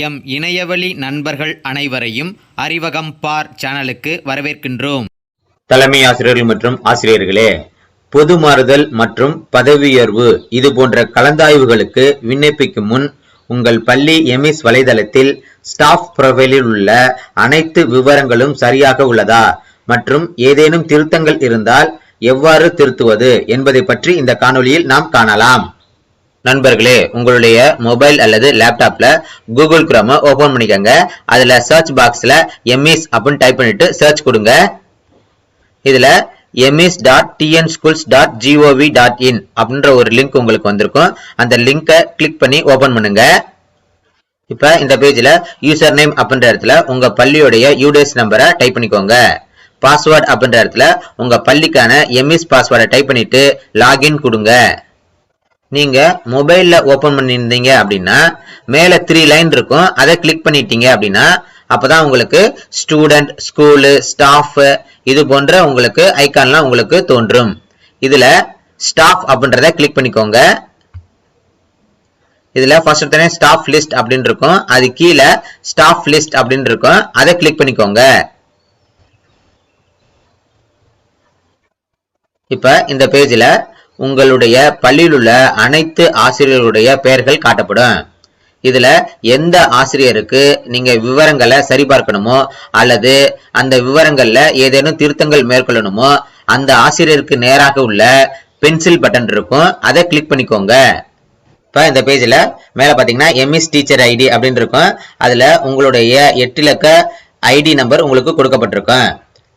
M இணையவழி நண்பர்கள் அனைவரையும் அறிவகம் பார் சேனலுக்கு வரவேற்கின்றோம். தலைமை ஆசிரியர்கள் மற்றும் ஆசிரியர்களே பொது மாறுதல் மற்றும் பதவியுயர்வு இது போன்ற கலந்தாய்வுகளுக்கு விண்ணப்பிக்கும் முன் உங்கள் பள்ளி எமிஸ் வலைதளத்தில் ஸ்டாஃப் ப்ரொஃபைலில் உள்ள அனைத்து விவரங்களும் சரியாக உள்ளதா மற்றும் ஏதேனும் திருத்தங்கள் இருந்தால் எவ்வாறு திருத்துவது என்பதை பற்றி இந்த காணொளியில் நாம் காணலாம். நண்பர்களே உங்களுடைய மொபைல் அல்லது லேப்டாப்ல கூகுள் குரோம ஓபன் பண்ணிக்கோங்க. அதுல சர்ச் பாக்ஸ்ல எம்இஸ் அப்படின்னு டைப் பண்ணிட்டு சர்ச் கொடுங்க. இதுல EMIS dot TN schools dot GOV dot in அப்படின்ற ஒரு லிங்க் உங்களுக்கு வந்திருக்கும். அந்த லிங்கை கிளிக் பண்ணி ஓபன் பண்ணுங்க. இப்ப இந்த பேஜ்ல யூசர் நேம் அப்படின்ற இடத்துல உங்க பள்ளியோடைய யூடிஎஸ் நம்பரை டைப் பண்ணிக்கோங்க. பாஸ்வேர்ட் அப்படின்ற இடத்துல உங்க பள்ளிக்கான எம்இஸ் பாஸ்வேர்டை டைப் பண்ணிட்டு லாகின் கொடுங்க. நீங்க மொபைல்ல ஓபன் பண்ணியிருந்தீங்க அப்படின்னா மேல த்ரீ லைன் இருக்கும். அதை கிளிக் பண்ணிட்டீங்க அப்படின்னா அப்பதான் உங்களுக்கு ஸ்டூடெண்ட் ஸ்கூலு ஸ்டாஃப் இது போன்ற உங்களுக்கு ஐக்கான்லாம் உங்களுக்கு தோன்றும். இதுல ஸ்டாஃப் அப்படின்றத கிளிக் பண்ணிக்கோங்க. இதுல ஃபர்ஸ்ட் தானே ஸ்டாஃப் லிஸ்ட் அப்படின்னு இருக்கும். அது கீழே ஸ்டாஃப் லிஸ்ட் அப்படின்னு இருக்கும். அதை கிளிக் பண்ணிக்கோங்க. இப்ப இந்த பேஜ்ல உங்களுடைய பள்ளியில் உள்ள அனைத்து ஆசிரியர்களுடைய பெயர்கள் காட்டப்படும். இதுல எந்த ஆசிரியருக்கு நீங்க விவரங்களை சரிபார்க்கணுமோ அல்லது அந்த விவரங்கள்ல ஏதேனும் திருத்தங்கள் மேற்கொள்ளணுமோ அந்த ஆசிரியருக்கு நேராக உள்ள பென்சில் பட்டன் இருக்கும். அதை கிளிக் பண்ணிக்கோங்க. இப்போ இந்த பேஜில் மேலே பார்த்தீங்கன்னா எம்எஸ் டீச்சர் ஐடி அப்படின்னு இருக்கும். அதில் உங்களுடைய எட்டு இலக்க ஐடி நம்பர் உங்களுக்கு கொடுக்கப்பட்டிருக்கும்.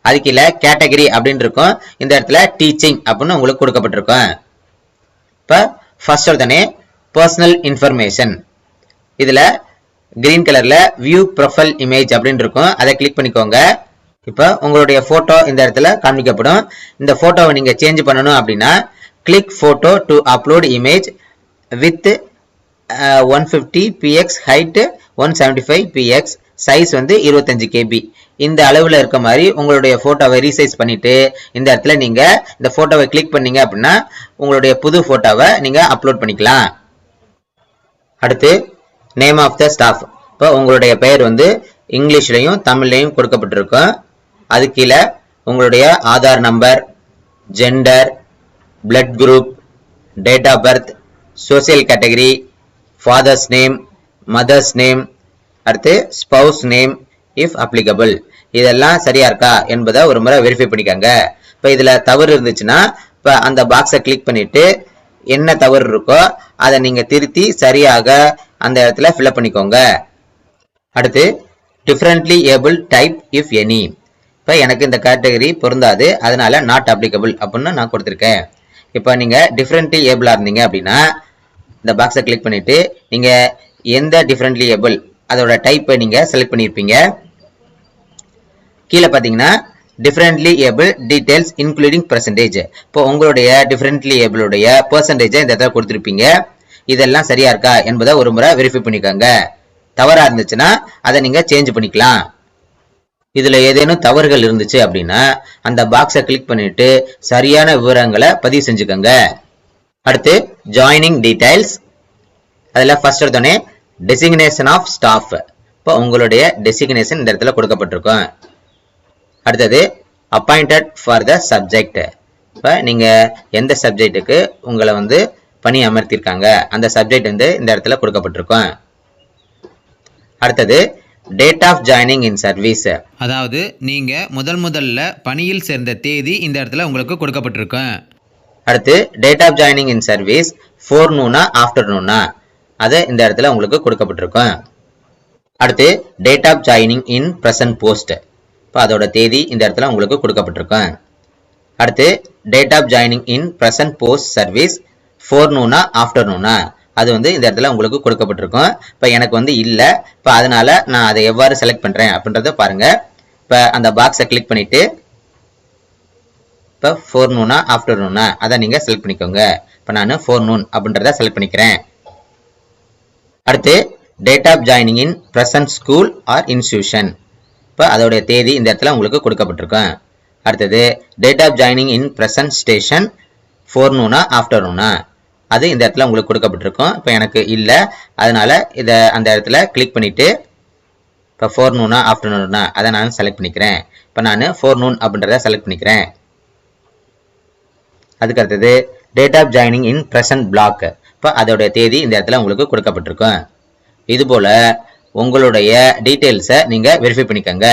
அது கீழே கேட்டகரி அப்படின்னு இருக்கும். இந்த இடத்துல டீச்சிங் அப்படின்னு உங்களுக்கு கொடுக்கப்பட்டிருக்கும். இப்போ ஃபர்ஸ்ட் உடனே பர்சனல் இன்ஃபர்மேஷன் இதுல கிரீன் கலர்ல வியூ ப்ரொஃபைல் இமேஜ் அப்படின்னு இருக்கும். அதை கிளிக் பண்ணிக்கோங்க. இப்போ உங்களுடைய போட்டோ இந்த இடத்துல காண்பிக்கப்படும். இந்த போட்டோவை நீங்க சேஞ்ச் பண்ணணும் அப்படின்னா click photo to upload image with one fifty PX height one seventy five PX size வந்து இருபத்தஞ்சு கேபி இந்த அளவில் இருக்க மாதிரி உங்களுடைய ஃபோட்டோவை ரீசைஸ் பண்ணிவிட்டு இந்த இடத்துல நீங்கள் இந்த ஃபோட்டோவை கிளிக் பண்ணீங்க அப்படின்னா உங்களுடைய புது ஃபோட்டோவை நீங்கள் அப்லோட் பண்ணிக்கலாம். அடுத்து நேம் ஆஃப் த ஸ்டாஃப் இப்போ உங்களுடைய பெயர் வந்து இங்கிலீஷ்லையும் தமிழ்லையும் கொடுக்கப்பட்டிருக்கும் அது கீழே உங்களுடைய Aadhaar number gender blood group date of birth social category father's name mother's name அடுத்து ஸ்பவுஸ் நேம் இஃப் அப்ளிகபிள் இதெல்லாம் சரியா இருக்கா என்பதை ஒரு முறை வெரிஃபை பண்ணிக்கோங்க. இப்போ இதில் தவறு இருந்துச்சுன்னா இப்போ அந்த பாக்ஸை கிளிக் பண்ணிட்டு என்ன தவறு இருக்கோ அதை நீங்கள் திருத்தி சரியாக அந்த இடத்துல ஃபில்அப் பண்ணிக்கோங்க. அடுத்து differently able type if any இப்போ எனக்கு இந்த கேட்டகரி பொருந்தாது அதனால நாட் அப்ளிகபிள் அப்படின்னு நான் கொடுத்துருக்கேன். இப்போ நீங்கள் டிஃப்ரெண்ட்லி ஏபிளாக இருந்தீங்க அப்படின்னா இந்த பாக்ஸை கிளிக் பண்ணிவிட்டு நீங்கள் எந்த டிஃப்ரெண்ட்லி ஏபிள் அதோட டைப்பை நீங்கள் செலக்ட் பண்ணியிருப்பீங்க கீழே பார்த்தீங்கன்னா differently able details including percentage இப்போ உங்களுடைய டிஃப்ரெண்ட்லி ஏபிளுடைய பர்சன்டேஜை இந்த இடத்துல கொடுத்துருப்பீங்க. இதெல்லாம் சரியா இருக்கா என்பதை ஒரு முறை வெரிஃபை பண்ணிக்கோங்க. தவறாக இருந்துச்சுன்னா அதை நீங்கள் சேஞ்ச் பண்ணிக்கலாம். இதில் ஏதேனும் தவறுகள் இருந்துச்சு அப்படின்னா அந்த பாக்ஸை கிளிக் பண்ணிட்டு சரியான விவரங்களை பதிவு செஞ்சுக்கோங்க. அடுத்து ஜாயினிங் டீடைல்ஸ் அதில் ஃபர்ஸ்ட் எடுத்தோடனே டெசிக்னேஷன் ஆஃப் ஸ்டாஃப் இப்போ உங்களுடைய டெசிக்னேஷன் இந்த இடத்துல கொடுக்கப்பட்டிருக்கும். அடுத்தது அப்பாயிண்டட் ஃபார் த சப்ஜெக்ட் இப்போ நீங்கள் எந்த சப்ஜெக்ட்டுக்கு உங்களை வந்து பணி அமர்த்தியிருக்காங்க அந்த சப்ஜெக்ட் வந்து இந்த இடத்துல கொடுக்கப்பட்டிருக்கும். அடுத்தது date of joining in service அதாவது நீங்க முதல் முதல்ல பணியில் சேர்ந்த தேதி இந்த இடத்துல உங்களுக்கு கொடுக்கப்பட்டிருக்கும். அடுத்து date of joining in service four நூனா ஆஃப்டர்நூனா அது இந்த இடத்துல உங்களுக்கு கொடுக்கப்பட்டிருக்கும். அடுத்து date of joining in present post இப்போ அதோட தேதி இந்த இடத்துல உங்களுக்கு கொடுக்கப்பட்டிருக்கும். அடுத்து date of joining in present post service four நூனா ஆஃப்டர்நூனா அது வந்து இந்த இடத்துல உங்களுக்கு கொடுக்கப்பட்டிருக்கும். இப்போ எனக்கு வந்து இல்லை. இப்போ அதனால நான் அதை எவ்வாறு செலக்ட் பண்ணுறேன் அப்படின்றத பாருங்கள் இப்போ அந்த பாக்ஸை கிளிக் பண்ணிவிட்டு இப்போ ஃபோர் நூனா ஆஃப்டர்நூனா அதை நீங்கள் செலக்ட் பண்ணிக்கோங்க. இப்போ நான் ஃபோர் நூன் அப்படின்றத செலக்ட் பண்ணிக்கிறேன். அடுத்து date of joining in present school or institution இப்போ அதோடைய தேதி இந்த இடத்துல உங்களுக்கு கொடுக்கப்பட்டிருக்கும். அடுத்தது date of joining in present station four நூனா ஆஃப்டர்நூனா அது இந்த இடத்துல உங்களுக்கு கொடுக்கப்பட்டிருக்கும். இப்போ எனக்கு இல்லை அதனால் இதை அந்த இடத்துல கிளிக் பண்ணிவிட்டு இப்போ ஃபோர் நூனா ஆஃப்டர்நூனா அதை நான் செலக்ட் பண்ணிக்கிறேன். இப்போ நான் ஃபோர் நூன் அப்படின்றத செலக்ட் பண்ணிக்கிறேன். அதுக்கு அடுத்தது date of joining in present block இப்போ அதோடைய தேதி இந்த இடத்துல உங்களுக்கு கொடுக்கப்பட்டிருக்கும். இது போல உங்களுடைய டீட்டெயில்ஸை நீங்கள் வெரிஃபை பண்ணிக்கோங்க.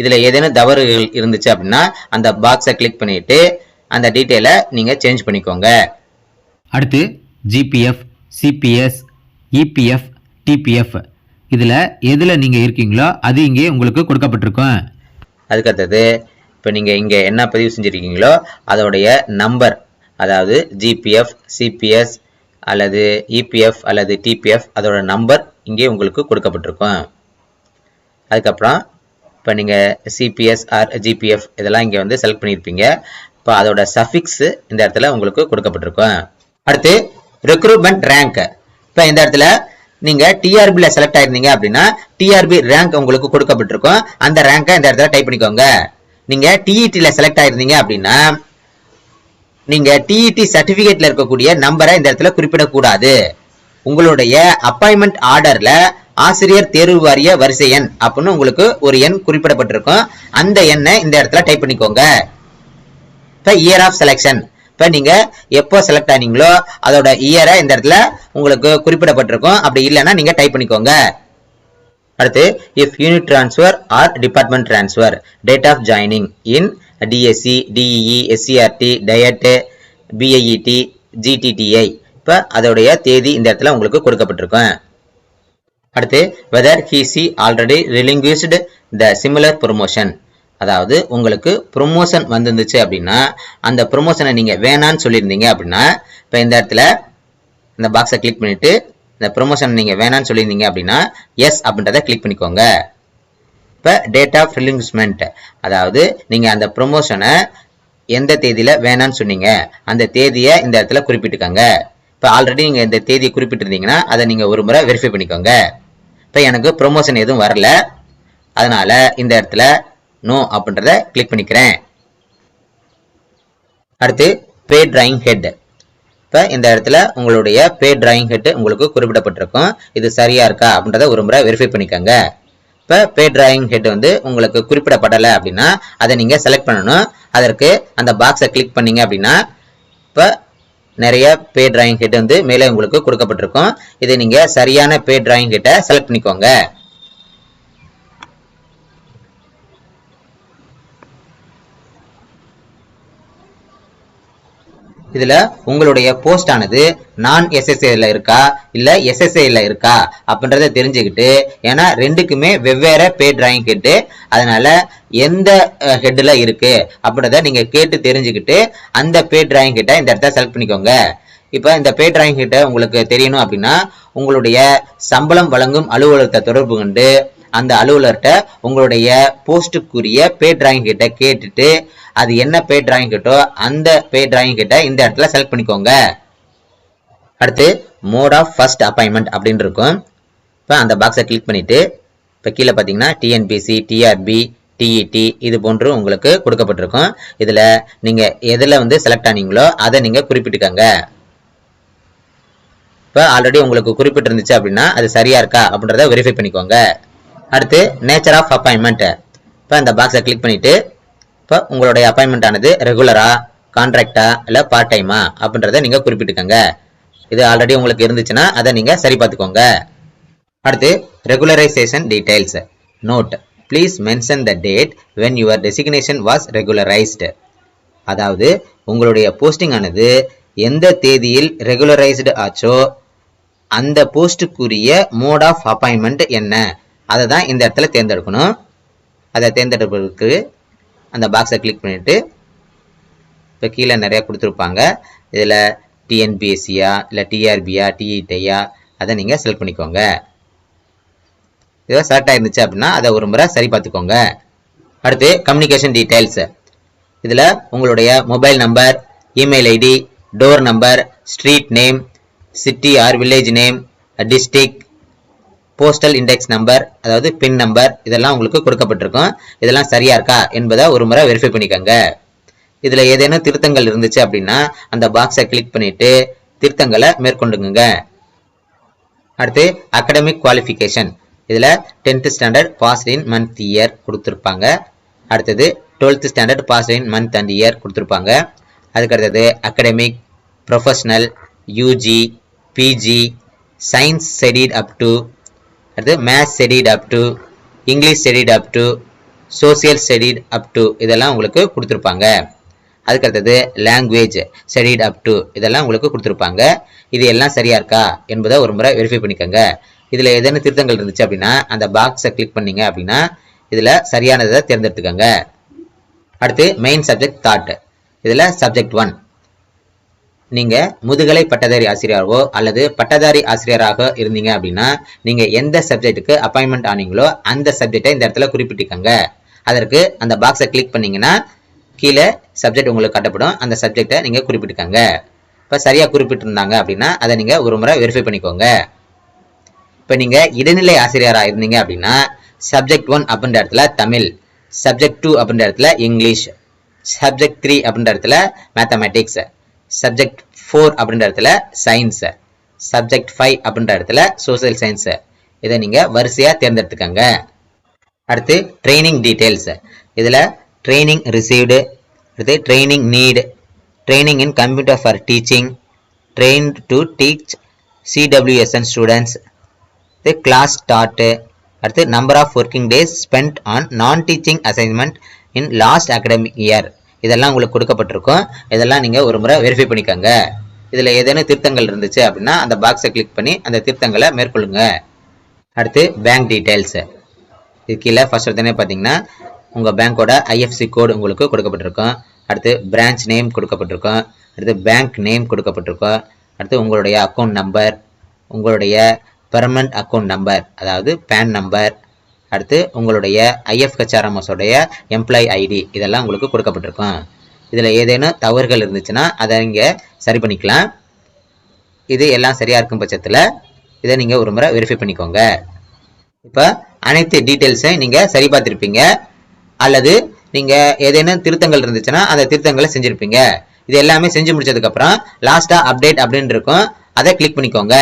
இதில் ஏதேனும் தவறுகள் இருந்துச்சு அப்படின்னா அந்த பாக்ஸை கிளிக் பண்ணிட்டு அந்த டீட்டெயிலை நீங்கள் சேஞ்ச் பண்ணிக்கோங்க. அடுத்து ஜிபிஎஃப் சிபிஎஸ் இபிஎஃப் டிபிஎஃப் இதில் எதில் நீங்கள் இருக்கீங்களோ அது இங்கே உங்களுக்கு கொடுக்கப்பட்டிருக்கும். அதுக்கு அடுத்தது இப்போ நீங்கள் இங்கே என்ன பதிவு செஞ்சுருக்கீங்களோ அதோடைய நம்பர் அதாவது ஜிபிஎஃப் சிபிஎஸ் அல்லது இபிஎஃப் அல்லது டிபிஎஃப் அதோட நம்பர் இங்கே உங்களுக்கு கொடுக்கப்பட்டிருக்கும். அதுக்கப்புறம் இப்போ நீங்கள் சிபிஎஸ் ஆர் ஜிபிஎஃப் இதெல்லாம் இங்கே வந்து செலக்ட் பண்ணியிருப்பீங்க. இப்போ அதோட சஃபிக்ஸு இந்த இடத்துல உங்களுக்கு கொடுக்கப்பட்டிருக்கும். அடுத்து ரெக்ரூட்மெண்ட் ரேங்க் இப்போ இந்த இடத்துல நீங்கள் டிஆர்பியில் செலக்ட் ஆயிருந்தீங்க அப்படின்னா டிஆர்பி ரேங்க் உங்களுக்கு கொடுக்கப்பட்டிருக்கும். அந்த ரேங்கை இந்த இடத்துல டைப் பண்ணிக்கோங்க. நீங்கள் டிஇடியில் செலக்ட் ஆயிருந்தீங்க அப்படின்னா நீங்க டிஇடி சர்டிபிகேட்ல இருக்கக்கூடிய நம்பரை இந்த இடத்துல குறிப்பிடக்கூடாது. உங்களுடைய அப்பாயின்மெண்ட் ஆர்டர்ல ஆசிரியர் தேர்வு வாரிய வரிசை எண் அப்படின்னு உங்களுக்கு ஒரு எண் குறிப்பிடப்பட்டிருக்கும். அந்த எண்ணை இந்த இடத்துல டைப் பண்ணிக்கோங்க. இப்போ இயர் ஆஃப் செலெக்ஷன் இப்போ நீங்க எப்போ செலக்ட் ஆனீங்களோ அதோட இயரை இந்த இடத்துல உங்களுக்கு குறிப்பிடப்பட்டிருக்கும். அப்படி இல்லைன்னா நீங்க டைப் பண்ணிக்கோங்க. அடுத்து if unit transfer or department transfer date of joining in DSE DEE SCERT DIET BIET GTTI இப்போ அதோடைய தேதி இந்த இடத்துல உங்களுக்கு கொடுக்கப்பட்டிருக்கும். அடுத்து whether he she already relinquished the similar promotion அதாவது உங்களுக்கு ப்ரொமோஷன் வந்துருந்துச்சு அப்படின்னா அந்த ப்ரொமோஷனை நீங்கள் வேணான்னு சொல்லியிருந்தீங்க அப்படின்னா இப்போ இந்த இடத்துல இந்த பாக்ஸை கிளிக் பண்ணிவிட்டு இந்த ப்ரொமோஷன் நீங்கள் வேணான்னு சொல்லியிருந்தீங்க அப்படின்னா எஸ் அப்படின்றத கிளிக் பண்ணிக்கோங்க. இப்போ டேட் ஆஃப் ரிலிங்ஸ்மெண்ட் அதாவது நீங்கள் அந்த ப்ரொமோஷனை எந்த தேதியில் வேணான்னு சொன்னீங்க. அந்த தேதியை இந்த இடத்துல குறிப்பிட்டுக்கோங்க. இப்போ ஆல்ரெடி நீங்கள் இந்த தேதியை குறிப்பிட்டிருந்தீங்கன்னா அதை நீங்கள் ஒரு முறை வெரிஃபை பண்ணிக்கோங்க. இப்போ எனக்கு ப்ரொமோஷன் எதுவும் வரல. அதனால இந்த இடத்துல நோ அப்படின்றத கிளிக் பண்ணிக்கிறேன். அடுத்து பே டிராயிங் ஹெட் இப்போ இந்த இடத்துல உங்களுடைய பே ட்ராயிங் ஹெட் உங்களுக்கு குறிப்பிடப்பட்டிருக்கும். இது சரியா இருக்கா அப்படின்றத ஒரு முறை வெரிஃபை பண்ணிக்கோங்க. இப்போ பே டிராயிங் ஹெட் வந்து உங்களுக்கு குறிப்பிடப்படலை அப்படின்னா அதை நீங்கள் செலக்ட் பண்ணணும். அதற்கு அந்த பாக்ஸை கிளிக் பண்ணீங்க அப்படின்னா இப்போ நிறைய பே டிராயிங் ஹெட் வந்து மேலே உங்களுக்கு கொடுக்கப்பட்டிருக்கும். இதை நீங்கள் சரியான பே டிராயிங் ஹெட்டை செலக்ட் பண்ணிக்கோங்க. இதுல உங்களுடைய போஸ்ட் ஆனது நான் எஸ்எஸ்ஏல இருக்கா? இல்ல எஸ்எஸ்ஏல இருக்கா? அப்படின்றத தெரிஞ்சுக்கிட்டு ஏன்னா ரெண்டுக்குமே வெவ்வேறு பே டிராயிங் கேட்டு அதனால எந்த ஹெட்ல இருக்கு அப்படின்றத நீங்க கேட்டு தெரிஞ்சுக்கிட்டு அந்த பே டிராயிங் கிட்ட இந்த இடத்த செலக்ட் பண்ணிக்கோங்க. இப்போ இந்த பே டிராயிங் கிட்ட உங்களுக்கு தெரியணும் அப்படின்னா உங்களுடைய சம்பளம் வழங்கும் அலுவலகத்தை தொடர்பு கொண்டு அந்த அலுவலர்கிட்ட உங்களுடைய போஸ்ட்டுக்குரிய பே டிராயிங் கிட்ட கேட்டுட்டு அது என்ன பே டிராயிங் கிட்டோ அந்த பே டிராயிங் கிட்ட இந்த இடத்துல செலக்ட் பண்ணிக்கோங்க. அடுத்து மோட் ஆஃப் ஃபர்ஸ்ட் அப்பாயின்மெண்ட் அப்படின்னு இருக்கும். இப்போ அந்த பாக்ஸை கிளிக் பண்ணிவிட்டு இப்போ கீழே பார்த்தீங்கன்னா டிஎன்பிசி டிஆர்பி டிஇடி இது போன்று உங்களுக்கு கொடுக்கப்பட்டிருக்கும். இதில் நீங்கள் எதில் வந்து செலக்ட் ஆனீங்களோ அதை நீங்கள் குறிப்பிட்டுக்கோங்க. இப்போ ஆல்ரெடி உங்களுக்கு குறிப்பிட்டிருந்துச்சு அப்படின்னா அது சரியாக இருக்கா அப்படின்றத வெரிஃபை பண்ணிக்கோங்க. அடுத்து நேச்சர் ஆஃப் அப்பாயின்மெண்ட் இப்போ இந்த பாக்ஸை கிளிக் பண்ணிவிட்டு இப்போ உங்களுடைய அப்பாயின்மெண்ட் ஆனது ரெகுலரா கான்ட்ராக்டா இல்லை பார்ட் டைமா அப்படின்றத நீங்கள் குறிப்பிட்டுக்கோங்க. இது ஆல்ரெடி உங்களுக்கு இருந்துச்சுன்னா அதை நீங்கள் சரி பார்த்துக்கோங்க. அடுத்து regularisation details note please mention the date when your designation was regularised அதாவது உங்களுடைய போஸ்டிங் ஆனது எந்த தேதியில் ரெகுலரைஸ்டு ஆச்சோ அந்த போஸ்ட்டுக்குரிய மோட் ஆஃப் அப்பாயின்மெண்ட் என்ன? அதை தான் இந்த இடத்துல தேர்ந்தெடுக்கணும். அதை தேர்ந்தெடுப்பதற்கு அந்த பாக்ஸை கிளிக் பண்ணிவிட்டு இப்போ கீழே நிறையா கொடுத்துருப்பாங்க. இதில் டிஎன்பிஎஸ்சியா இல்லை டிஆர்பியா டிஇடியா அதை நீங்கள் செலக்ட் பண்ணிக்கோங்க. இதோ செலக்ட் ஆகிருந்துச்சு அப்படின்னா அதை ஒரு முறை சரி பார்த்துக்கோங்க. அடுத்து கம்யூனிகேஷன் டீடைல்ஸ் இதில் உங்களுடைய mobile number email ID door number street name city or village name district postal index number அதாவது பின் நம்பர் இதெல்லாம் உங்களுக்கு கொடுக்கப்பட்டிருக்கும். இதெல்லாம் சரியா இருக்கா என்பதை ஒரு முறை வெரிஃபை பண்ணிக்கோங்க. இதில் ஏதேனும் திருத்தங்கள் இருந்துச்சு அப்படின்னா அந்த பாக்ஸை கிளிக் பண்ணிட்டு திருத்தங்களை மேற்கொண்டுங்க அடுத்து அகடமிக் குவாலிஃபிகேஷன் இதில் tenth standard pass in month year கொடுத்துருப்பாங்க. அடுத்தது twelfth standard pass in month and year கொடுத்துருப்பாங்க. அதுக்கு அடுத்தது academic professional UG PG science studied up to அடுத்து maths studied up to English studied up to social studied up to இதெல்லாம் உங்களுக்கு கொடுத்துருப்பாங்க. அதுக்கு அடுத்தது லாங்குவேஜ் ஸ்டடிட் அப் டு இதெல்லாம் உங்களுக்கு கொடுத்துருப்பாங்க. இது எல்லாம் சரியாக இருக்கா என்பதை ஒரு முறை வெரிஃபை பண்ணிக்கோங்க. இதில் ஏதேனும் திருத்தங்கள் இருந்துச்சு அப்படின்னா அந்த பாக்ஸை கிளிக் பண்ணீங்க அப்படின்னா இதில் சரியானதை தேர்ந்தெடுத்துக்கோங்க. அடுத்து மெயின் சப்ஜெக்ட் தாட் இதில் சப்ஜெக்ட் ஒன் நீங்கள் முதுகலை பட்டதாரி ஆசிரியராகவோ அல்லது பட்டதாரி ஆசிரியராக இருந்தீங்க அப்படின்னா நீங்கள் எந்த சப்ஜெக்ட்டுக்கு அப்பாயின்மெண்ட் ஆனீங்களோ அந்த சப்ஜெக்டை இந்த இடத்துல குறிப்பிட்டுக்கோங்க. அதற்கு அந்த பாக்ஸை கிளிக் பண்ணிங்கன்னா கீழே சப்ஜெக்ட் உங்களுக்கு கட்டப்படும். அந்த சப்ஜெக்டை நீங்கள் குறிப்பிட்டுக்கோங்க. இப்போ சரியாக குறிப்பிட்டிருந்தாங்க அப்படின்னா அதை நீங்கள் ஒரு முறை வெரிஃபை பண்ணிக்கோங்க. இப்போ நீங்கள் இடைநிலை ஆசிரியராக இருந்தீங்க அப்படின்னா சப்ஜெக்ட் ஒன் அப்படின்ற இடத்துல தமிழ் சப்ஜெக்ட் டூ அப்படின்ற இடத்துல இங்கிலீஷ் சப்ஜெக்ட் த்ரீ அப்படின்ற இடத்துல மேத்தமேட்டிக்ஸ் சப்ஜெக்ட் ஃபோர் அப்படின்ற இடத்துல சயின்ஸு சப்ஜெக்ட் ஃபைவ் அப்படின்ற இடத்துல சோசியல் சயின்ஸு இதை நீங்கள் வரிசையாக தேர்ந்தெடுத்துக்கோங்க. அடுத்து ட்ரைனிங் டீட்டெயில்ஸ் இதில் ட்ரைனிங் ரிசீவ்டு அடுத்து training need training in computer for teaching train to teach CWSN students அடுத்து கிளாஸ் ஸ்டார்ட்டு அடுத்து number of working days spent on non teaching assignment in last academic year இதெல்லாம் உங்களுக்கு கொடுக்கப்பட்டிருக்கும். இதெல்லாம் நீங்கள் ஒரு முறை வெரிஃபை பண்ணிக்கோங்க. இதில் ஏதேனும் திருத்தங்கள் இருந்துச்சு அப்படின்னா அந்த பாக்ஸை கிளிக் பண்ணி அந்த திருத்தங்களை மேற்கொள்ளுங்க. அடுத்து பேங்க் டீட்டெயில்ஸு இது கீழே ஃபஸ்ட் எடுத்தோடனே பார்த்தீங்கன்னா உங்கள் பேங்க்கோட ஐஎஃப்சி கோடு உங்களுக்கு கொடுக்கப்பட்டிருக்கும். அடுத்து பிரான்ச் நேம் கொடுக்கப்பட்டிருக்கும். அடுத்து பேங்க் நேம் கொடுக்கப்பட்டிருக்கும். அடுத்து உங்களுடைய அக்கௌண்ட் நம்பர் உங்களுடைய பெர்மனண்ட் அக்கௌண்ட் நம்பர் அதாவது பேன் நம்பர் அடுத்து உங்களுடைய ஐஎஃப்ஹெச்ஆர்எம்எஸ் உடைய எம்ப்ளாய் ஐடி இதெல்லாம் உங்களுக்கு கொடுக்கப்பட்டிருக்கும். இதில் ஏதேனும் தவறுகள் இருந்துச்சுன்னா அதை நீங்கள் சரி பண்ணிக்கலாம். இது எல்லாம் சரியாக இருக்கும் பட்சத்தில் இதை நீங்கள் ஒரு முறை வெரிஃபை பண்ணிக்கோங்க. இப்போ அனைத்து டீட்டெயில்ஸையும் நீங்கள் சரி பார்த்துருப்பீங்க. அல்லது நீங்கள் ஏதேனும் திருத்தங்கள் இருந்துச்சுன்னா அந்த திருத்தங்களை செஞ்சுருப்பீங்க. இது எல்லாமே செஞ்சு முடிச்சதுக்கப்புறம் லாஸ்ட்டாக அப்டேட் அப்படின்னு இருக்கும். அதை கிளிக் பண்ணிக்கோங்க.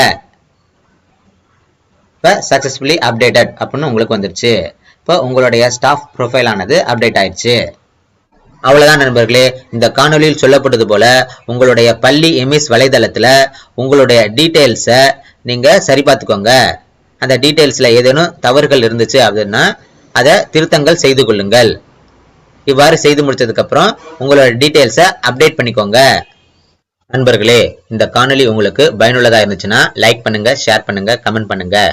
இப்போ சக்ஸஸ்ஃபுல்லி அப்டேட்டட் அப்படின்னு உங்களுக்கு வந்துருச்சு. இப்போ உங்களுடைய ஸ்டாஃப் ப்ரொஃபைல் ஆனது அப்டேட் ஆயிடுச்சு. அவ்வளோதான் நண்பர்களே. இந்த காணொலியில் சொல்லப்பட்டது போல உங்களுடைய பள்ளி எம்எஸ் வலைதளத்தில் உங்களுடைய டீட்டெயில்ஸை நீங்கள் சரி பார்த்துக்கோங்க. அந்த டீட்டெயில்ஸில் ஏதேனும் தவறுகள் இருந்துச்சு அப்படின்னா அதை திருத்தங்கள் செய்து கொள்ளுங்கள். இவ்வாறு செய்து முடித்ததுக்கப்புறம் உங்களோட டீட்டெயில்ஸை அப்டேட் பண்ணிக்கோங்க. நண்பர்களே இந்த காணொலி உங்களுக்கு பயனுள்ளதாக இருந்துச்சுன்னா லைக் பண்ணுங்கள் ஷேர் பண்ணுங்கள் கமெண்ட் பண்ணுங்கள்